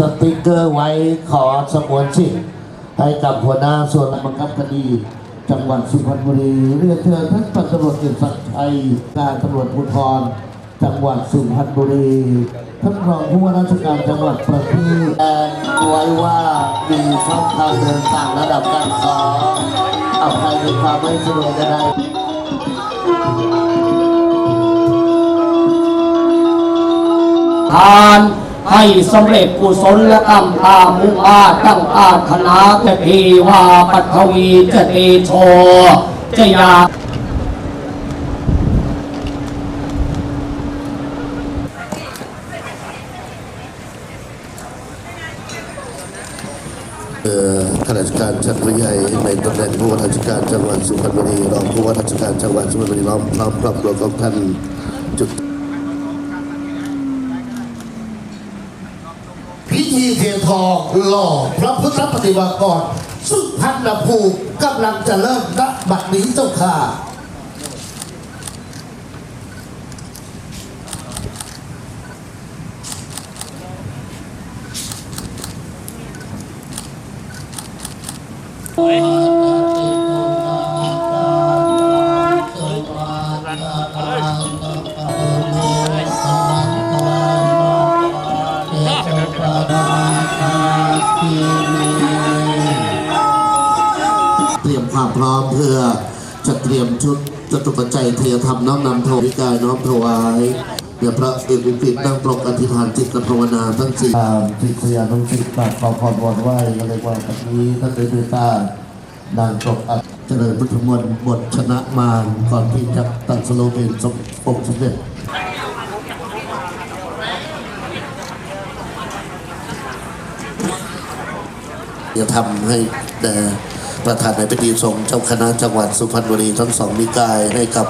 สติกเกอร์ไว้ขอสมวนสิทธิ์ให้กับหัวหน้าส่วนบังคับคดี จังหวัดสุพรรณบุรีเรียนเชิญท่านพันตำรวจเอกศักดิ์ชัยการตำรวจภูธรจังหวัดสุพรรณบุรีท่านรองผู้ว่าราชการจังหวัดประทีปแจ้งไว้ว่ามีช่องทางเดินต่างระดับการขอเอาใครมีความไม่สะดวกจะได้ทาน ให้สำเร็จกุศลกรรมตามุอาตั้งอาธนาเทพีวาปัทวีจเตโชจยาเอ่อข้าราชการชั้นผู้ใหญ่ในตำแหน่งผู้ว่าราชการจังหวัดสุพรรณบุรีรองผู้ว่าราชการจังหวัดสุพรรณบุรีล้อมพร้อมครอบครัวของท่านจุด พิธีเทียนทองหล่อพระพุทธปฏิมากรสุพรรณภูมิกำลังจะเริ่มณบัดนี้เจ้าค่ะ เตรียมความพร้อมเพื่อจะเตรียมชุดจตุปัจจัยเทียธรรมน้อมนำถวายกายน้อมถวายเดี๋ยวพระเอกอุปิตนั่งตรงอธิษฐานจิตกับภาวนาทั้งสี่จิตสยานุสิตตัดขอพรวอนไหวก็เลยว่าแบบนี้ท่านได้ด้วยตานางตกอัดเจริญพุทธมนต์บทชนะมารก่อนที่จะตัดสโลเปนสมองค์สมเด็จ จะทำให้ประธานในพิธีทรงเจ้าคณะจังหวัดสุพรรณบุรีทั้งสองนิกายให้กับ